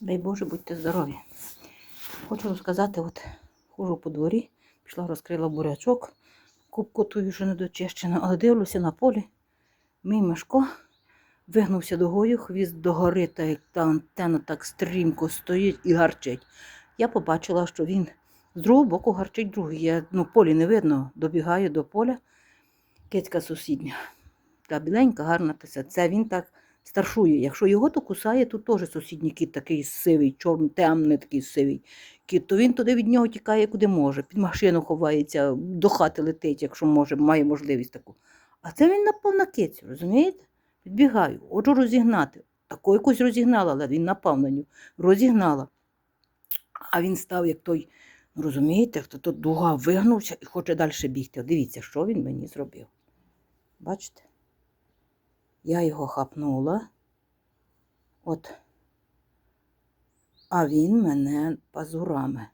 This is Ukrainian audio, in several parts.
Дай Боже, будьте здорові. Хочу розказати, от хожу по дворі, пішла, розкрила бурячок, кубку тую вже недочищену, але дивлюся на полі. Мій Мишко вигнувся дугою, хвіст догори, та як та антенна так стрімко стоїть і гарчить. Я побачила, що він з другого боку гарчить другий. Я, ну, полі не видно, добігаю до поля. Кицька сусідня. Та біленька, гарна тися. Це він так старшує. Якщо його то кусає, то теж сусідній кіт такий сивий, чорний, темний такий сивий кіт, то він туди від нього тікає куди може. Під машину ховається, до хати летить, якщо може, має можливість таку. А це він напав на кицю, розумієте? Підбігаю, хочу розігнати. Таку якусь розігнала, але він напав на нього. Розігнала. А він став як той, розумієте, хто тут дуга вигнувся і хоче далі бігти. Дивіться, що він мені зробив. Бачите? Я його хапнула. От. А він мене пазурами.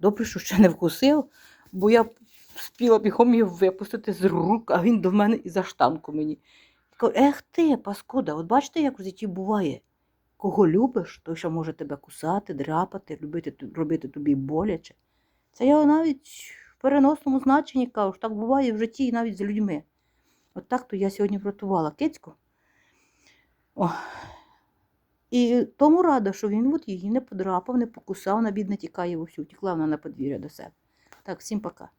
Добре, що ще не вкусив, бо я спіла бігом його випустити з рук, а він до мене і за штанку мені. Кажу, ех ти, паскуда, от бачите, як в житті буває. Кого любиш, той що може тебе кусати, дряпати, любити, робити тобі боляче. Це я навіть в переносному значенні кажу, так буває в житті і навіть з людьми. От так то я сьогодні врятувала кицьку. О. І тому рада, що він от її не подрапав, не покусав, на бідне тікає вовсю, тікла вона на подвір'я до себе. Так, всім пока.